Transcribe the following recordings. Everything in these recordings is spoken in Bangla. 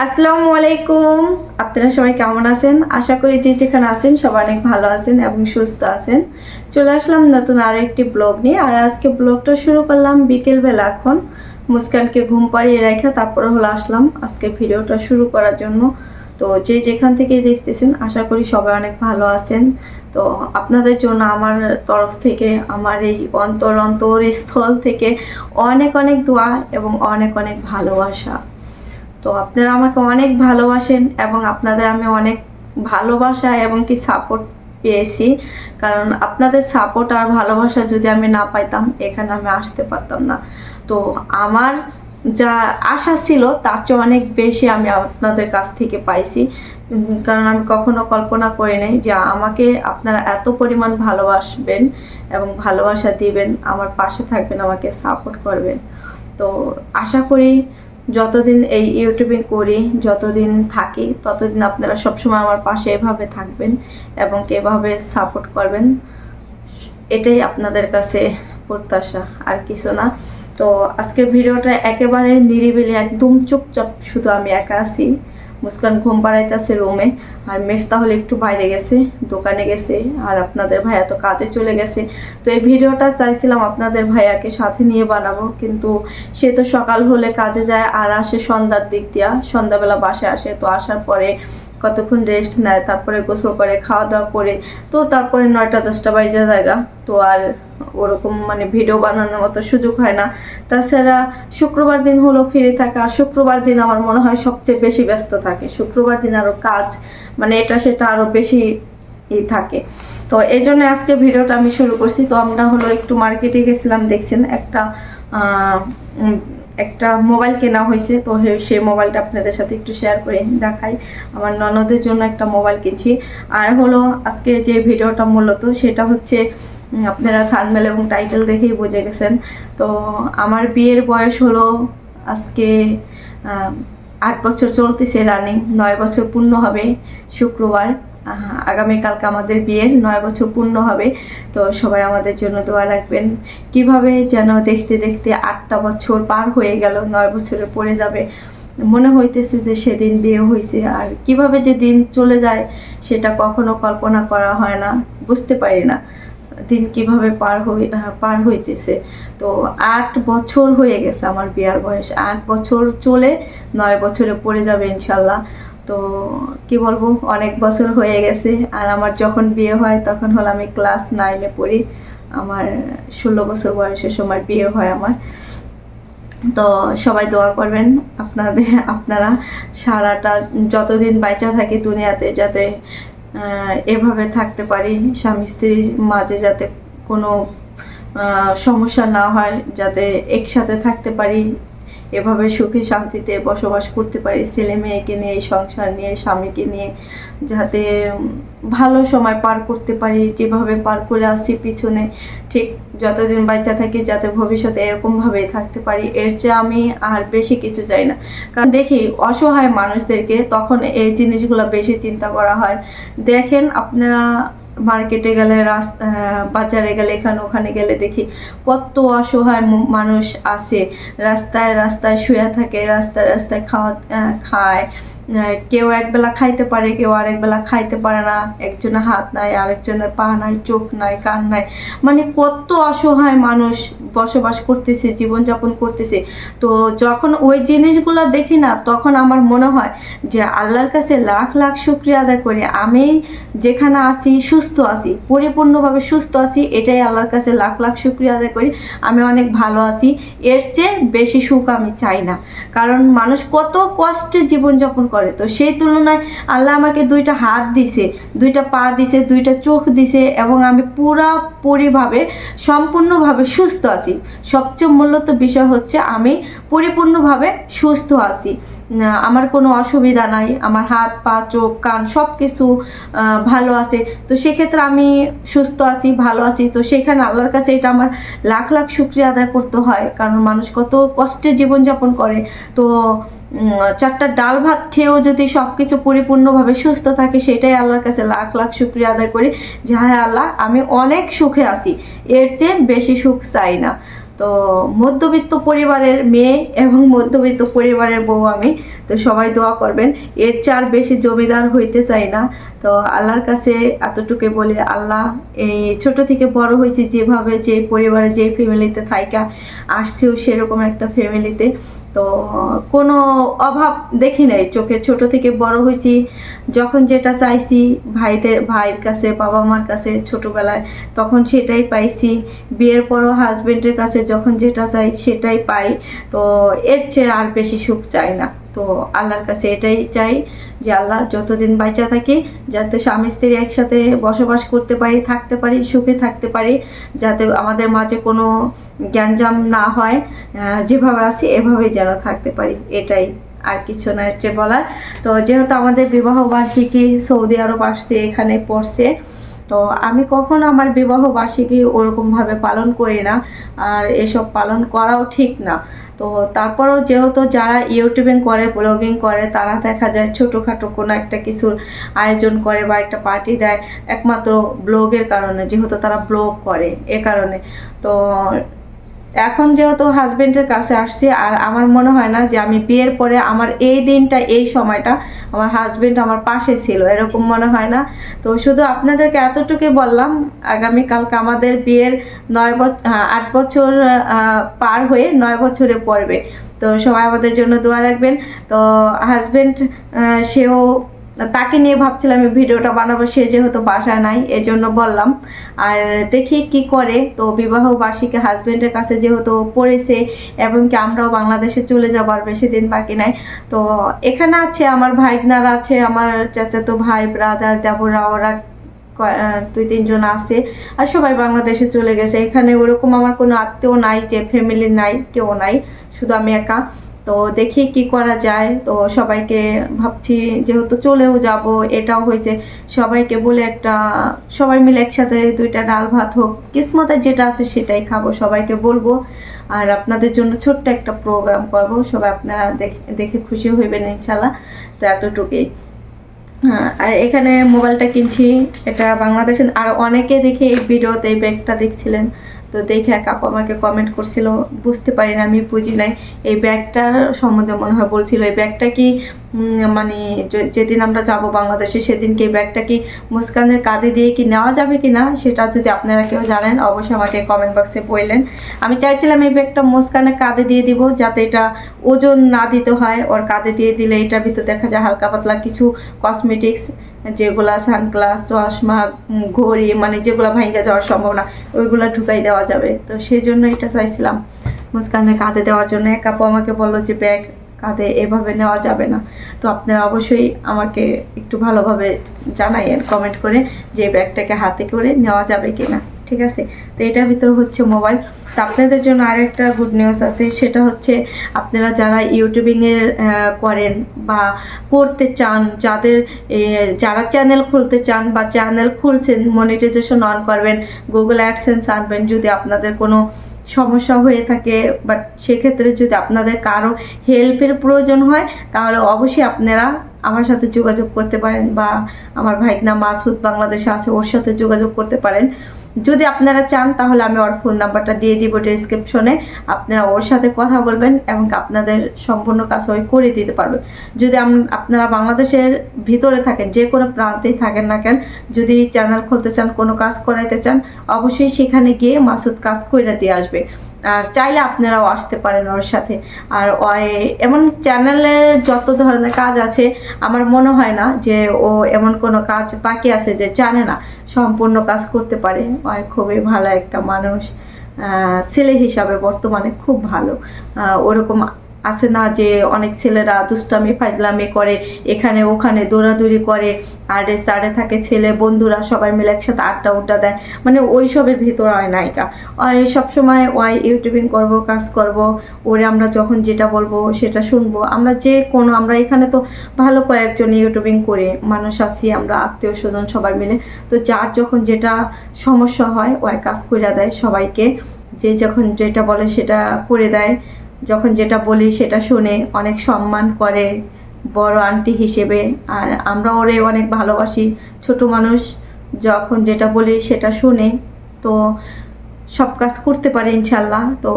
আসসালামু আলাইকুম। আপনারা সবাই কেমন আছেন? আশা করি যে যেখানে আছেন সবাই অনেক ভালো আছেন এবং সুস্থ আছেন। চলে আসলাম নতুন আরও একটি ব্লগ নিয়ে। আর আজকে ব্লগটা শুরু করলাম বিকেলবেলা এখন। মুস্কানকে ঘুম পাড়িয়ে রেখে তারপরে হলো আসলাম। আজকে ভিডিওটা শুরু করার জন্য। তো যে যেখান থেকে দেখতেছেন, আশা করি সবাই অনেক ভালো আছেন। তো আপনাদের জন্য আমার তরফ থেকে, আমার এই অন্তর অন্তর স্থল থেকে অনেক অনেক দোয়া এবং অনেক অনেক ভালোবাসা। তো আপনারা আমাকে অনেক ভালোবাসেন এবং আপনাদের আমি অনেক ভালোবাসা এবং কি সাপোর্ট পেয়েছি। কারণ আপনাদের সাপোর্ট আর ভালোবাসা যদি আমি না পাইতাম, এখানে আমি আসতে পারতাম না। তো আমার যা আশা ছিল, তার চেয়ে অনেক বেশি আমি আপনাদের কাছ থেকে পাইছি। কারণ আমি কখনো কল্পনা করি নাই যে আমাকে আপনারা এত পরিমাণ ভালোবাসবেন এবং ভালোবাসা দিবেন, আমার পাশে থাকবেন, আমাকে সাপোর্ট করবেন। তো আশা করি যতদিন এই ইউটিউবিং করি, যতদিন থাকি, ততদিন আপনারা সবসময় আমার পাশে এভাবে থাকবেন এবং এভাবে সাপোর্ট করবেন। এটাই আপনাদের কাছে প্রত্যাশা, আর কিছু না। তো আজকের ভিডিওটা একেবারে নিরিবিলি, একদম চুপচাপ শুধু আমি একা আছি। মুস্কান ঘুম পাড়াইতেছে রুমে। আর মেস তাহলে একটু বাইরে গেছে, দোকানে গেছে, আর আপনাদের ভাইয়া তো কাজে চলে গেছে। তো এই ভিডিওটা চাইছিলাম আপনাদের ভাইয়াকে সাথে নিয়ে বানাবো, কিন্তু সে তো সকাল হলে কাজে যায় আর আসে সন্ধ্যার দিক দিয়া। সন্ধ্যাবেলা বাসে আসে, তো আসার পরে কতক্ষণ রেস্ট নেয়, তারপরে গোসল করে খাওয়া দাওয়া করে, তো তারপরে নয়টা দশটা বাজে জায়গা। তো আর ওরকম মানে ভিডিও বানানোর মতো সুযোগ হয় না। তাছাড়া শুক্রবার দিন হলো ফিরে থাকে। আর শুক্রবার দিন আমার মনে হয় সবচেয়ে বেশি ব্যস্ত থাকে। শুক্রবার দিন আরও কাজ মানে এটা সেটা আরও বেশি ই থাকে। তো এই জন্য আজকে ভিডিওটা আমি শুরু করছি। তো আমরা হলো একটু মার্কেটে গেছিলাম, দেখছেন? একটা একটা মোবাইল কেনা হয়েছে। তো সেই মোবাইলটা আপনাদের সাথে একটু শেয়ার করে দেখাই। আমার ননদের জন্য একটা মোবাইল কিনছি। আর হলো আজকে যে ভিডিওটা মূলত, সেটা হচ্ছে আপনারা থানমেল এবং টাইটেল দেখেই বুঝে গেছেন। তো আমার বিয়ের বয়স হলো আজকে আট বছর চলতেছে রানিং নয় বছর পূর্ণ হবে শুক্রবার। আগামীকালকে আমাদের বিয়ের নয় বছর পূর্ণ হবে। তো সবাই আমাদের জন্য দোয়া রাখবেন। কীভাবে যেন দেখতে দেখতে আটটা বছর পার হয়ে গেল, নয় বছরে পড়ে যাবে। মনে হইতেছে যে সেদিন বিয়ে হয়েছে আর কীভাবে যে দিন চলে যায়, সেটা কখনো কল্পনা করা হয় না। বুঝতে পারি না। দিন কীভাবে পার হই পার হইতেছে। তো আট বছর হয়ে গেছে আমার বিয়ার বয়স। আট বছর চলে নয় বছরে পড়ে যাবে ইনশাল্লাহ। তো কি বলব, অনেক বছর হয়ে গেছে। আর আমার যখন বিয়ে হয়, তখন হলো আমি ক্লাস নাইনে পড়ি। আমার ষোলো বছর বয়সের সময় বিয়ে হয় আমার। তো সবাই দোয়া করবেন আপনাদের, আপনারা সারাটা যতদিন বাইচা থাকে দুনিয়াতে, যাতে এভাবে থাকতে পারি। স্বামী স্ত্রীর মাঝে যাতে কোনো সমস্যা না হয়, যাতে একসাথে থাকতে পারি, এভাবে সুখে শান্তিতে বসবাস করতে পারি, ছেলে মেয়েকে নিয়ে, সংসার নিয়ে, স্বামীকে নিয়ে, যাতে ভালো সময় পার করতে পারি, যেভাবে পার করে আসি পিছনে, ঠিক যতদিন বাচ্চা থাকি, যাতে ভবিষ্যতে এরকমভাবেই থাকতে পারি, এর চেয়ে আমি আর বেশি কিছু চাই না। কারণ দেখি, অসহায় মানুষদেরকে তখন এই জিনিসগুলো বেশি চিন্তা করা হয়। দেখেন, আপনারা মার্কেটে গেলে রাস্তা বাজারে গেলে, এখানে ওখানে গেলে দেখি, কত অসহায় মানুষ আছে। রাস্তায় রাস্তায় শুয়ে থাকে, রাস্তায় রাস্তায় খাওয়া খায়। কেউ একবেলা খাইতে পারে, কেউ আরেক বেলা খাইতে পারে না। একজনের হাত নাই, আরেকজনের পা নাই, চোখ নাই, কান নাই। মানে কত অসহায় মানুষ বসবাস করতেছে, জীবনযাপন করতেছে। তো যখন ওই জিনিসগুলো দেখি না, তখন আমার মনে হয় যে আল্লাহর কাছে লাখ লাখ শুক্রিয়া আদায় করি। আমি যেখানে আছি, সুস্থ আছি, পরিপূর্ণভাবে সুস্থ আছি, এটাই আল্লাহর কাছে লাখ লাখ শুক্রিয়া আদায় করি। আমি অনেক ভালো আছি। এর চেয়ে বেশি সুখ আমি চাই না। কারণ মানুষ কত কষ্টে জীবনযাপন করে। তো সেই তুলনায় আল্লাহ আমাকে দুইটা হাত দিছে, দুইটা পা দিছে, দুইটা চোখ দিছে এবং আমি পুরাপুরিভাবে সম্পূর্ণভাবে সুস্থ আছি। সবচেয়ে মূলত বিষয় হচ্ছে আমি পরিপূর্ণভাবে সুস্থ আছি। আমার কোনো অসুবিধা নাই, আমার হাত, পা, চোখ, কান সব কিছু ভালো আছে। তো সেক্ষেত্রে আমি সুস্থ আছি, ভালো আছি। তো সেখানে আল্লাহর কাছে এটা আমার লাখ লাখ শুক্রিয়া আদায় করতে হয়। কারণ মানুষ কত কষ্টে জীবনযাপন করে। তো চারটা ডাল ভাত খেয়েও যদি সব কিছু পরিপূর্ণভাবে সুস্থ থাকে, সেটাই আল্লাহর কাছে লাখ লাখ শুক্রিয়া আদায় করি যে হ্যাঁ আল্লাহ, আমি অনেক সুখে আছি। এর চেয়ে বেশি সুখ চাই না। তো মধ্যবিত্ত পরিবারের মেয়ে এবং মধ্যবিত্ত পরিবারের বউ আমি, তো সবাই দোয়া করবেন, এর চার বেশি জমিদার হইতে চাই না। তো আল্লাহর কাছে এতটুকু বলে, আল্লাহ, এই ছোট থেকে বড় হয়েছি যেভাবে যে পরিবারে যে ফ্যামিলিতে থাইকা, আসছেও সেরকম একটা ফ্যামিলিতে তো, কোনো অভাব দেখি নাই। চোখে ছোট থেকে বড় হয়েছি। যখন যেটা চাইছি, ভাইদের, ভাইয়ের কাছে, বাবা মার কাছে, ছোটবেলায়, তখন সেটাই পাইছি। বিয়ের পরও হাজবেন্ডের কাছে যখন যেটা চাই, সেটাই পাই। তো, এর চেয়ে আর বেশি সুখ চাই না। তো আল্লাহর কাছে এটাই চাই যে আল্লাহ যতদিন বাঁচা থাকি, যাতে স্বামী স্ত্রী একসাথে বসবাস করতে পারি, থাকতে পারি, সুখে থাকতে পারি, যাতে আমাদের মাঝে কোনো জ্ঞানজাম না হয় যেভাবে আছি এভাবেই যেন থাকতে পারি। এটাই আর কিছু না হচ্ছে বলার। তো যেহেতু আমাদের বিবাহবার্ষিকী সৌদি আরব আসছে, এখানে পড়ছে তো আমি কখন আমার বিবাহ বার্ষিকী ওরকমভাবে পালন করি না, আর এসব পালন করাও ঠিক না। তো তারপরেও যেহেতু যারা ইউটিউবিং করে, ব্লগিং করে, তারা দেখা যায় ছোটোখাটো কোনো একটা কিছুর আয়োজন করে বা একটা পার্টি দেয়, একমাত্র ব্লগের কারণে, যেহেতু তারা ব্লগ করে, এ কারণে। তো এখন যেহেতু হাজব্যান্ডের কাছে আসছি, আর আমার মনে হয় না যে আমি বিয়ের পরে আমার এই দিনটা, এই সময়টা আমার হাজবেন্ড আমার পাশে ছিল, এরকম মনে হয় না। তো শুধু আপনাদেরকে এতটুকুই বললাম, আগামীকালকে আমাদের বিয়ের নয় বছর আট বছর পার হয়ে নয় বছরে পড়বে। তো সবাই আমাদের জন্য দোয়া রাখবেন। তো হাজবেন্ড সেও তাকে নিয়ে ভাবছিলাম আমি ভিডিওটা বানাবো, সে যেহেতু বাসায় নাই, এজন্য বললাম। আর দেখি কি করে। তো বিবাহ বার্ষিকে হাজবেন্ডের কাছে যেহেতু পড়েছে, এবং কি আমরাও বাংলাদেশে চলে যাবার বেশি দিন বাকি নাই, তো এখানে আছে আমার ভাইগনার, আছে আমার চাচাতো ভাই ব্রাদার দেবরা ওরা দুই, তিনজন আছে আর সবাই বাংলাদেশে চলে গেছে। এখানে ওরকম আমার কোনো আত্মীয় নাই, যে ফ্যামিলি নাই, কেউ নাই, শুধু আমি একা। তো দেখি কি করা যায়। তো সবাইকে ভাবছি যেহেতু চলেও যাব, এটাও হয়েছে। সবাইকে বলে একটা, সবাই মিলে একসাথে দুইটা ডাল ভাত হোক কিসমতে যেটা আছে সেটাই খাব, সবাইকে বলব। আর আপনাদের জন্য ছোট্ট একটা প্রোগ্রাম করব, সবাই আপনারা দেখ- খুশি হইবেন ইনশাল্লাহ। তো এতটুকুই। আর এখানে মোবাইলটা কিনছি এটা বাংলাদেশের আর অনেকে দেখে এই ভিডিওতে এই ব্যাগটা দেখছিলেন। তো দেখে এক আপু আমাকে কমেন্ট করছিল, বুঝতে পারি না, আমি বুঝি নাই। এই ব্যাগটার সম্বন্ধে মনে হয় বলছিল, এই ব্যাগটা কি মানে যেদিন আমরা যাব বাংলাদেশে, সেদিনকে এই ব্যাগটা কি মুস্কানের কাঁধে দিয়ে কি নেওয়া যাবে কি না সেটা যদি আপনারা কেউ জানেন, অবশ্যই আমাকে কমেন্ট বক্সে বললেন। আমি চাইছিলাম এই ব্যাগটা মুস্কানের কাঁধে দিয়ে দিব, যাতে এটা ওজন না দিতে হয়। ওর কাঁধে দিয়ে দিলে এটার ভিতর দেখা যায় হালকা পাতলা কিছু কসমেটিক্স যেগুলা সানগ্লাস, চশমা ঘড়ি মানে যেগুলো ভাঙ্গা যাওয়ার সম্ভাবনা, ওইগুলো ঢুকাই দেওয়া যাবে। তো সেই জন্য এটা চাইছিলাম। মুস্কানদের কাঁধে দেওয়ার জন্য। এক আপু আমাকে বলল যে, ব্যাগ কাঁধে এভাবে নেওয়া যাবে না। তো আপনারা অবশ্যই আমাকে একটু ভালোভাবে জানাইয়েন, কমেন্ট করে যে ব্যাগটাকে হাতে করে নেওয়া যাবে কি না ঠিক আছে? তো এটার ভিতরে হচ্ছে মোবাইল। তো আপনাদের জন্য আরেকটা গুড নিউজ আছে, সেটা হচ্ছে আপনারা যারা ইউটিউবিংয়ের করেন বা করতে চান, যাদের যারা চ্যানেল খুলতে চান বা চ্যানেল খুলছেন মনিটাইজেশন অন করবেন গুগল অ্যাডসেন্স আনবেন, যদি আপনাদের কোনো সমস্যা হয়ে থাকে বাট সেক্ষেত্রে যদি আপনাদের কারও হেল্পের প্রয়োজন হয়, তাহলে অবশ্যই আপনারা আমার সাথে যোগাযোগ করতে পারেন বা আমার ভাইকনা মাসুদ বাংলাদেশে আছে, ওর সাথে যোগাযোগ করতে পারেন। যদি আপনারা চান, তাহলে আমি ওর ফোন নাম্বারটা দিয়ে দিব ডিসক্রিপশনে আপনারা ওর সাথে কথা বলবেন এবং আপনাদের সম্পূর্ণ কাজ ওই করে দিতে পারবে। যদি আপনারা বাংলাদেশের ভিতরে থাকেন, যে কোনো প্রান্তেই থাকেন না কেন, যদি চ্যানেল খুলতে চান, কোনো কাজ করাইতে চান, অবশ্যই সেখানে গিয়ে মাসুদ কাজ করে দিয়ে আসবে। আর চাইলে আপনারাও আসতে পারেন ওর সাথে। আর এমন চ্যানেলে যত ধরনের কাজ আছে, আমার মনে হয় না যে ও এমন কোনো কাজ বাকি আছে যে জানে না, সম্পূর্ণ কাজ করতে পারে। ওয় খুবই ভালো একটা মানুষ। ছেলে হিসাবে বর্তমানে খুব ভালো। ওরকম আছে না যে অনেক ছেলেরা দুষ্টামি, ফাজলামি করে, এখানে ওখানে দৌড়াদৌড়ি করে, আরে সারে থাকে ছেলে, বন্ধুরা সবাই মিলে একসাথে আড্ডা উড্ডা দেয়। মানে ওইসবের ভিতর হয় নায়িকা ওই সবসময় ওয়াই ইউটিউবিং করব, কাজ করব, ওরে আমরা যখন যেটা বলব সেটা শুনব। আমরা যে কোনো, আমরা এখানে তো ভালো কয়েকজন ইউটিউবিং করে, মানুষ আছি, আমরা আত্মীয় স্বজন সবাই মিলে। তো যার যখন যেটা সমস্যা হয়, ওয়াই কাজ করে দেয় সবাইকে। যে যখন যেটা বলে সেটা করে দেয়। যখন যেটা বলি সেটা শুনে অনেক সম্মান করে বড় আন্টি হিসেবে। আর আমরা ওরে অনেক ভালোবাসি। ছোট মানুষ যখন যেটা বলি সেটা শুনে। তো সব কাজ করতে পারে ইনশাল্লাহ তো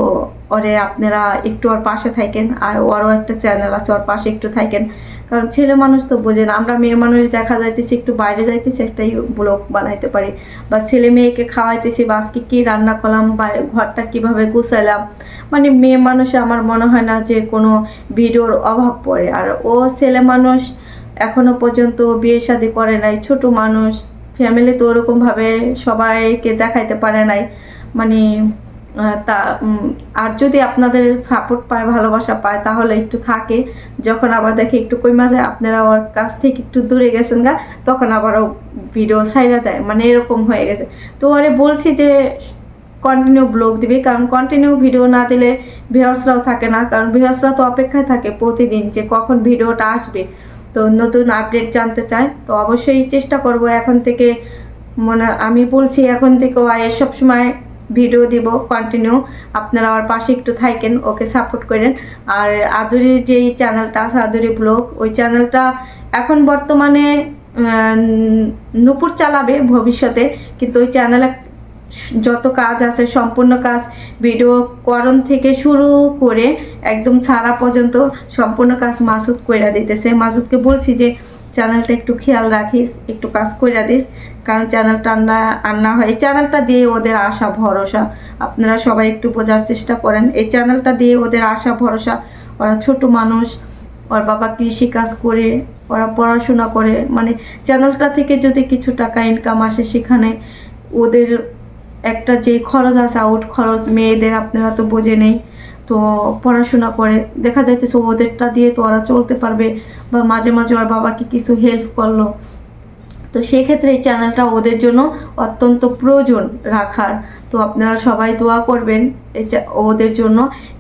ওরে আপনারা একটু ওর পাশে থাকেন, আর ওরও একটা চ্যানেল আছে, ওর পাশে একটু থাকেন। কারণ ছেলে মানুষ তো বোঝে না, আমরা মেয়ে মানুষ দেখা যাইতেছি, একটু বাইরে যাইতেছি, একটাই ব্লগ বানাইতে পারি। বা ছেলে মেয়েকে খাওয়াইতেছি, বা আজকে কী রান্না করলাম, বা ঘরটা কীভাবে গুছাইলাম। মানে মেয়ে মানুষে আমার মনে হয় না যে কোনো ভিডিওর অভাব পড়ে। আর ও ছেলে মানুষ এখনও পর্যন্ত বিয়ে শাদি করে নাই, ছোট মানুষ ফ্যামিলি তো ওরকমভাবে সবাইকে দেখাইতে পারে নাই। মানে তা আর যদি আপনাদের সাপোর্ট পায়, ভালোবাসা পায়, তাহলে একটু থাকে। যখন আবার দেখে একটু কইমা যায়, আপনারা ওর কাছ থেকে একটু দূরে গেছেন গা, তখন আবারও ভিডিও সাইডা দেয়। মানে এরকম হয়ে গেছে। তো ওরে বলছি যে কন্টিনিউ ব্লগ দিবে, কারণ কন্টিনিউ ভিডিও না দিলে ভিউয়ার্সরাও থাকে না। কারণ ভিউয়ার্সরা তো অপেক্ষায় থাকে প্রতিদিন যে কখন ভিডিওটা আসবে। তো নতুন আপডেট জানতে চায়, তো অবশ্যই চেষ্টা করব এখন থেকে। মনে, আমি বলছি এখন থেকে ও আয়ের সবসময় ভিডিও দিব কন্টিনিউ আপনারা আমার পাশে একটু থাকেন, ওকে সাপোর্ট করেন। আর আদুরির যেই চ্যানেলটা আছে, আদুরি ব্লগ ওই চ্যানেলটা এখন বর্তমানে নূপুর চালাবে ভবিষ্যতে, কিন্তু ওই চ্যানেলে যত কাজ আছে, সম্পূর্ণ কাজ ভিডিও করণ থেকে শুরু করে একদম সারা পর্যন্ত সম্পূর্ণ কাজ মাসুদ কইরা দিতেছে। মাসুদকে বলছি যে চ্যানেলটা একটু খেয়াল রাখিস, একটু কাজ কইরা দিস। কারণ চ্যানেলটা আন্না আন্না হয়। এই চ্যানেলটা দিয়ে ওদের আশা, ভরসা, আপনারা সবাই একটু বোঝার চেষ্টা করেন। এই চ্যানেলটা দিয়ে ওদের আশা, ভরসা, ওরা ছোট মানুষ, ওর বাবা কৃষি কাজ করে, ওরা পড়াশোনা করে। মানে চ্যানেলটা থেকে যদি কিছু টাকা ইনকাম আসে সেখানে ওদের একটা যে খরচ আছে আউট খরচ, মেয়েদের আপনারা তো বোঝে নেই, তো পড়াশোনা করে। দেখা যাইতেছে ওদেরটা দিয়ে তো ওরা চলতে পারবে, বা মাঝে মাঝে ওর বাবাকে কিছু হেল্প করল। তো সেক্ষেত্রে এই চ্যানেলটা ওদের জন্য অত্যন্ত প্রয়োজন রাখার। তো আপনারা সবাই দোয়া করবেন ওদের জন্য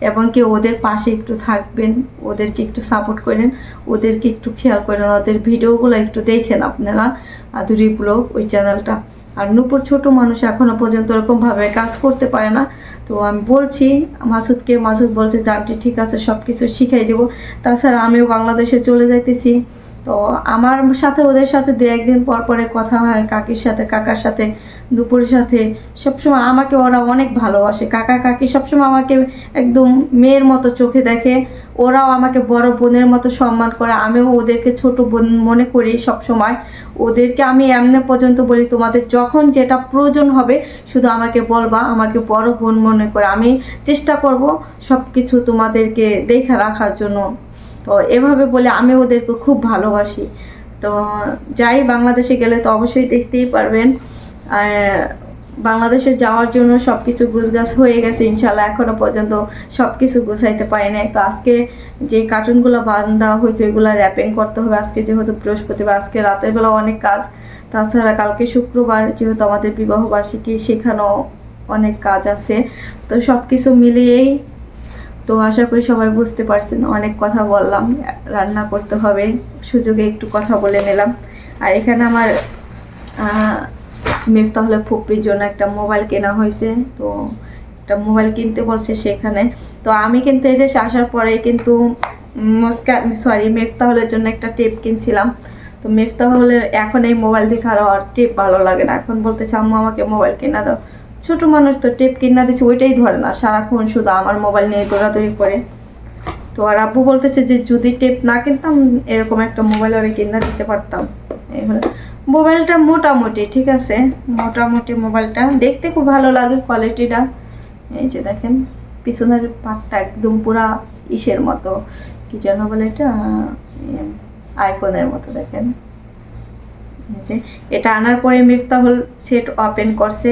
এবং কি ওদের পাশে একটু থাকবেন, ওদেরকে একটু সাপোর্ট করেন, ওদেরকে একটু খেয়াল করেন ওদের ভিডিওগুলো একটু দেখেন আপনারা আধুরি ওই চ্যানেলটা আর নূপুর ছোট মানুষ এখনও পর্যন্ত ওরকমভাবে কাজ করতে পারে না। তো আমি বলছি, মাসুদকে, মাসুদ বলছে যে আন্টি ঠিক আছে সব কিছু শিখাই দেবো। তাছাড়া আমিও বাংলাদেশে চলে যাইতেছি। তো আমার সাথে, ওদের সাথে দু একদিন পর পরে কথা হয়, কাকির সাথে, কাকার সাথে, দুপুরের সাথে। সবসময় আমাকে ওরা অনেক ভালোবাসে। কাকা, কাকি সবসময় আমাকে একদম মেয়ের মতো চোখে দেখে। ওরাও আমাকে বড় বোনের মতো সম্মান করে। আমিও ওদেরকে ছোট বোন মনে করি সবসময়। ওদেরকে আমি এমনি পর্যন্ত বলি, তোমাদের যখন যেটা প্রয়োজন হবে, শুধু আমাকে বলবা, আমাকে বড় বোন মনে করে। আমি চেষ্টা করব সব কিছু তোমাদেরকে দেখে রাখার জন্য। তো এভাবে বলে আমি ওদেরকে খুব ভালোবাসি। তো যাই, বাংলাদেশে গেলে তো অবশ্যই দেখতেই পারবেন। আর বাংলাদেশে যাওয়ার জন্য সব কিছু গুছগাছ হয়ে গেছে, ইনশাল্লাহ এখনও পর্যন্ত সব কিছু গুছাইতে পারি নাই। তো আজকে যে কার্টুনগুলো বান্ধা হয়েছে, ওইগুলো র্যাপিং করতে হবে। আজকে যেহেতু বৃহস্পতিবার, আজকে রাতের বেলা অনেক কাজ। তাছাড়া কালকে শুক্রবার, যেহেতু আমাদের বিবাহ বার্ষিকী, সেখানেও অনেক কাজ আছে। তো সব কিছু মিলিয়েই তো আশা করি সবাই বুঝতে পারছেন, অনেক কথা বললাম, রান্না করতে হবে, সুযোগে একটু কথা বলে নিলাম। আর এখানে আমার তাহলে ফুপির জন্য একটা মোবাইল কেনা হয়েছে, তো একটা মোবাইল কিনতে বলছে সেখানে। তো আমি কিন্তু এই দেশে আসার পরে কিন্তু মস্কা সরি মেফতাহলের জন্য একটা টেপ কিনছিলাম। তো মেফতাহলের এখন এই মোবাইল দেখে আরও আর টেপ ভালো লাগে না। এখন বলতেছে, আম্মু, আমাকে মোবাইল কিনা দাও। ছোট মানুষ তো টেপ কিনা দিচ্ছে ওইটাই ধরে না। সারাক্ষণ শুধু আমার মোবাইল নিয়ে দৌড়াদৌড়ি করে। তো আর আব্বু বলতেছে যে, যদি টেপ না কিনতাম, এরকম একটা মোবাইল ওরে কিনা দিতে পারতাম। এই হলো। মোবাইলটা মোটামুটি, ঠিক আছে? মোটামুটি মোবাইলটা দেখতে খুব ভালো লাগে কোয়ালিটিটা এই যে দেখেন, পিছনের পাটটা একদম পুরা ইসের মতো। কি যেন বলে এটা? আইফোনের মতো দেখেন। যে, এটা আনার পরে মিফতাহুল সেট ওপেন করছে।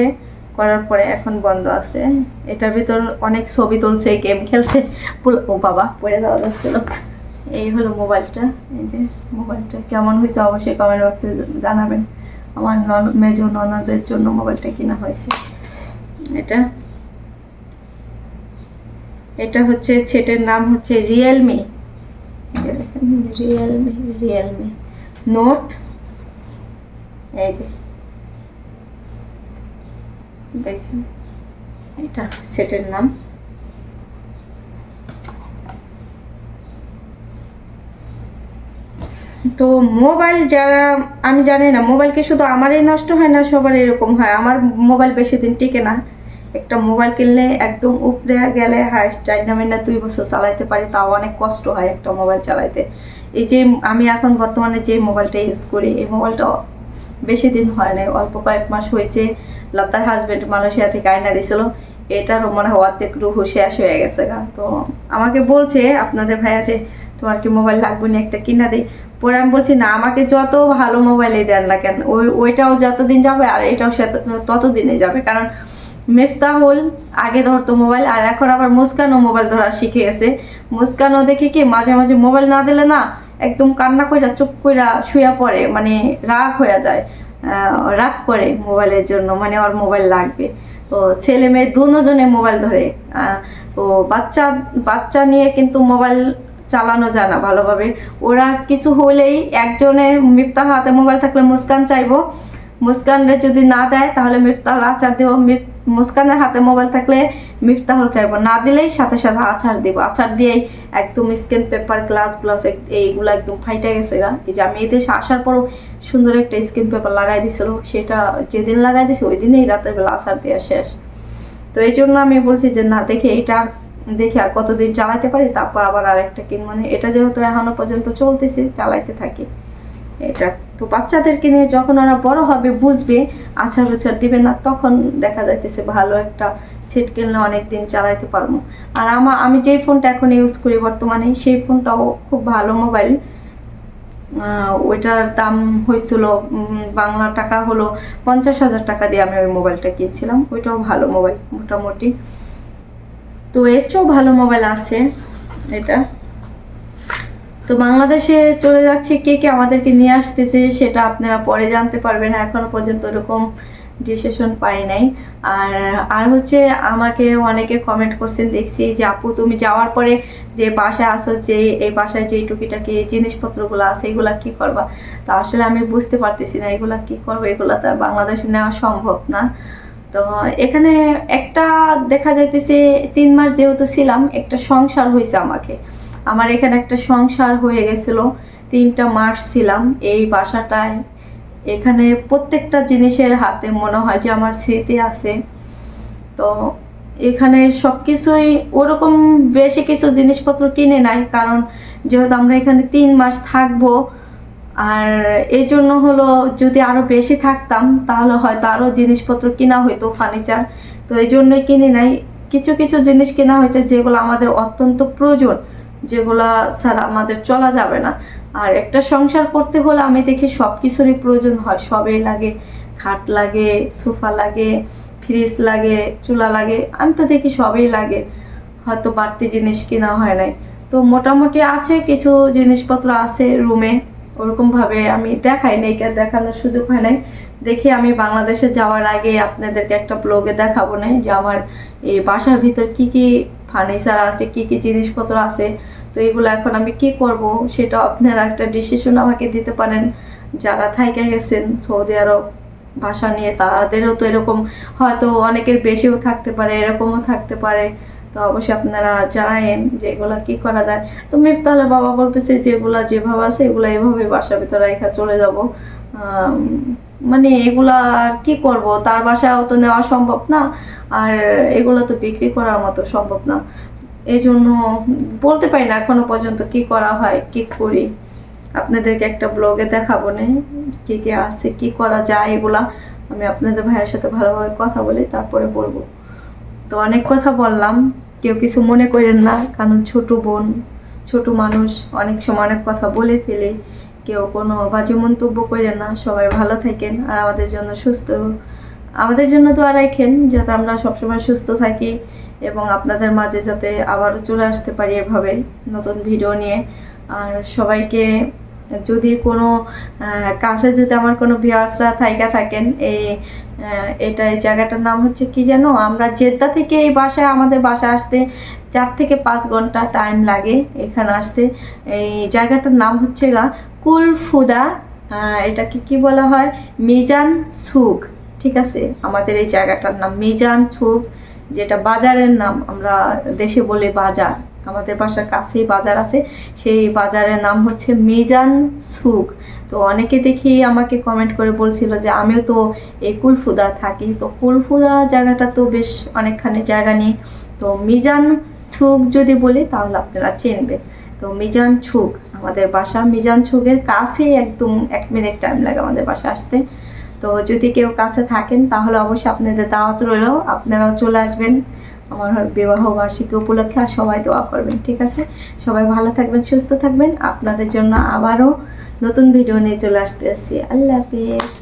করার পরে এখন বন্ধ আছে। এটার ভিতর অনেক ছবি তুলছে, গেম খেলছে। ও বাবা, পড়ে যাওয়া যাচ্ছিল এই হলো মোবাইলটা, এই যে মোবাইলটা। কেমন হয়েছে অবশ্যই কমেন্ট বক্সে জানাবেন। আমার নন মেজো ননদের জন্য মোবাইলটা কিনা হয়েছে। এটা। এটা হচ্ছে সেটের নাম হচ্ছে রিয়েলমি রিয়েলমি রিয়েলমি নোট এই যে। দেখেন, এটা সেটের নাম। তো মোবাইল যারা, আমি জানি না, মোবাইল কি শুধু আমারই নষ্ট হয় না সবার এরকম হয়? আমার মোবাইল বেশি দিন টিকে না। একটা মোবাইল কিনলে একদম উপরে গেলে হাইস্ট চার নামে না দুই বছর চালাইতে পারি, তাও অনেক কষ্ট হয় একটা মোবাইল চালাইতে। এই যে আমি এখন বর্তমানে যে মোবাইলটা ইউজ করি, এই মোবাইলটা বেশি দিন হয় নাই, অল্প কয়েক মাস হয়েছে লতার হাজবেন্ড মালয়েশিয়া থেকে আয়না দিছিল। এটার মনে হয় অর্ধেক রুহু শেষ হয়ে গেছে গা। তো আমাকে বলছে, আপনাদের ভাই আছে তোমার কি মোবাইল লাগবে না একটা কিনা দিই? পরে আমি বলছি, না, আমাকে যত ভালো মোবাইলই দেন না কেন, ওই, ওইটাও যতদিন যাবে আর এটাও সে ততদিনে যাবে। কারণ মেফতাহুল আগে ধরতো মোবাইল আর এখন আবার মুস্কানও মোবাইল ধরা শিখে গেছে। মুস্কানও দেখে কি, মাঝে মাঝে মোবাইল না দিলে না, একদম কান্না কইরা, চুপ কইরা শুয়া পড়ে মানে রাগ হয়ে যায়। রাগ করে মোবাইলের জন্য মানে ওর মোবাইল লাগবে। তো ছেলে মেয়ে দুজনে মোবাইল ধরে। তো বাচ্চা বাচ্চা নিয়ে কিন্তু মোবাইল চালানো যায় না ভালোভাবে। ওরা কিছু হলেই একজনে মিফতার হাতে মোবাইল থাকলে মুস্কান চাইব। মুস্কানরে যদি না দেয়, তাহলে মিফতাহ আচার দিব। মুস্কানের হাতে মোবাইল থাকলে মিফতাহল চাইব। না দিলেই সাথে সাথে আচার দিব। আচার দিয়েই একদম স্ক্যান পেপার গ্লাস গ্লাস এইগুলো একদম ফাইটে গেছে গা। এই যে আমি এই দেশে আসার পরও সুন্দর একটা স্ক্যান পেপার লাগাই দিছিল। সেটা যেদিন লাগাই দিছি ওই দিনেই রাতের বেলা আচার দেওয়া শেষ। তো এই জন্য আমি বলছি যে, না, দেখে এটা দেখে আর কতদিন চালাইতে পারি, তারপর আবার আরেকটা কিন মানে এটা যেহেতু এখনও পর্যন্ত চলতেছে, চালাইতে থাকি। এটা তো বাচ্চাদেরকে নিয়ে যখন ওরা বড় হবে, বুঝবে, আচার উচার দিবে না, তখন দেখা যাইতেছে ভালো একটা সেট কিনলে অনেক দিন চালাইতে পারব। আর আমার আমি যেই ফোনটা এখন ইউজ করি বর্তমানে, সেই ফোনটাও খুব ভালো মোবাইল ওইটার দাম হয়েছিল বাংলা টাকা হলো পঞ্চাশ হাজার টাকা দিয়ে আমি ওই মোবাইলটা কিনেছিলাম। ওইটাও ভালো মোবাইল, মোটামুটি। তো এর চেয়েও ভালো মোবাইল আছে এটা। তো বাংলাদেশে চলে যাচ্ছে, কে কে আমাদেরকে নিয়ে আসতেছে সেটা আপনারা পরে জানতে পারবেন। এখনও পর্যন্ত এরকম ডিসিশন পাই নাই। আর আর হচ্ছে আমাকে অনেকে কমেন্ট করছেন, দেখছি যে আপু তুমি যাওয়ার পরে যে বাসায় আসো যে এই বাসায় যে টুকিটাকি জিনিসপত্রগুলো আছে, এগুলা কি করবা? তো আসলে আমি বুঝতে পারতেছি না, এগুলা কি করব? এগুলা তো বাংলাদেশে নেওয়া সম্ভব না। তো এখানে একটা দেখা যাইতেছে, তিন মাস যেহেতু ছিলাম, একটা সংসার হয়েছে আমাকে। আমার এখানে একটা সংসার হয়ে গেছিল, তিনটা মাস ছিলাম এই বাসাটায়। এখানে প্রত্যেকটা জিনিসের হাতে মনে হয় যে আমার স্মৃতি আছে। তো এখানে সব কিছুই ওরকম বেশি কিছু জিনিসপত্র কিনে নাই, কারণ যেহেতু আমরা এখানে তিন মাস থাকব, আর এই জন্য হলো যদি আরও বেশি থাকতাম, তাহলে হয়তো আরও জিনিসপত্র কিনা হইতো ফার্নিচার। তো এই জন্যই কিনি নাই। কিছু কিছু জিনিস কেনা হয়েছে যেগুলো আমাদের অত্যন্ত প্রয়োজন। যেগুলা ছাড়া আমাদের চলা যাবে না। আর একটা সংসার করতে হলে আমি দেখি সব কিছুরই প্রয়োজন হয়। সবই লাগে, খাট লাগে, সোফা লাগে, ফ্রিজ লাগে, চুলা লাগে। আমি তো দেখি সবই লাগে। হয়তো বাড়তি জিনিস কেনা হয় নাই। তো মোটামুটি আছে, কিছু জিনিসপত্র আছে রুমে। ওরকমভাবে আমি দেখাই নাই কে দেখানোর সুযোগ হয় নাই। দেখি আমি বাংলাদেশে যাওয়ার আগে আপনাদেরকে একটা ব্লগে দেখাবো না যে আমার এই বাসার ভিতর কি কি ফার্নিচার আছে, কি কি জিনিসপত্র আছে, তো এগুলো এখন আমি কি করব সেটা আপনারা একটা ডিসিশন আমাকে দিতে পারেন। যারা থাইকে গেছেন, সৌদি আরব ভাষা নিয়ে, তাদেরও তো এরকম হয়তো অনেকের বেশিও থাকতে পারে, এরকমও থাকতে পারে। তো অবশ্যই আপনারা জানায়েন যে এগুলা কি করা যায়। তো মিফতাহলে বাবা বলতেছে, যেগুলা যেভাবে আছে, এগুলো এভাবে বাসার ভিতরে রেখা চলে যাব। মানে এগুলা আর কি করব? তার বাসায়ও তো নেওয়া সম্ভব না, আর এগুলো তো বিক্রি করার মতো সম্ভব না। এই জন্য বলতে পারি না এখনও পর্যন্ত কি করা হয়, কি করি? আপনাদেরকে একটা ব্লগে দেখাবো না, কি কি আছে, কি করা যায় এগুলা। আমি আপনাদের ভাইয়ের সাথে ভালোভাবে কথা বলি, তারপরে বলব। তো অনেক কথা বললাম, কেউ কিছু মনে করেন না, কারণ ছোট বোন, ছোট মানুষ, অনেক সময় অনেক কথা বলে ফেলে। কেউ কোনো বাজে মন্তব্য করেন না। সবাই ভালো থাকেন আর আমাদের জন্য সুস্থ। আমাদের জন্য দোয়া রাখেন যাতে আমরা সবসময় সুস্থ থাকি এবং আপনাদের মাঝে যাতে আবারও চলে আসতে পারি এভাবে নতুন ভিডিও নিয়ে। আর সবাইকে যদি কোনো কাছে যদি আমার কোনো ভিউয়ার্সরা থাইকা থাকেন, এই এটা, এই জায়গাটার নাম হচ্ছে কি যেন? আমরা জেদ্দা থেকে এই বাসায়, আমাদের বাসায় আসতে চার থেকে পাঁচ ঘণ্টা টাইম লাগে এখানে আসতে। এই জায়গাটার নাম হচ্ছে গা কুলফুদা এটাকে কি বলা হয়? মিজান সুক ঠিক আছে? আমাদের এই জায়গাটার নাম মিজান সুক যেটা বাজারের নাম। আমরা দেশে বলি বাজার। আমাদের বাসার কাছেই বাজার আছে। সেই বাজারের নাম হচ্ছে মিজান সুক তো অনেকে দেখি আমাকে কমেন্ট করে বলছিল যে, আমিও তো এই কুলফুদা থাকি। তো কুলফুদা জায়গাটা তো বেশ অনেকখানি জায়গা নিয়ে। তো মিজান সুক যদি বলি, তাহলে আপনারা চিনবেন। তো মিজান ছুক আমাদের বাসা। মিজান ছুকের কাছেই একদম এক মিনিট টাইম লাগে আমাদের বাসা আসতে। তো যদি কেউ কাছে থাকেন, তাহলে অবশ্যই আপনাদের দাওয়াত রইল। আপনারাও চলে আসবেন আমার বিবাহ বার্ষিকী উপলক্ষে আর সবাই দোয়া করবেন, ঠিক আছে? সবাই ভালো থাকবেন, সুস্থ থাকবেন। আপনাদের জন্য আবারও নতুন ভিডিও নিয়ে চলে আসতে আসছি আল্লাহ হাফিজ।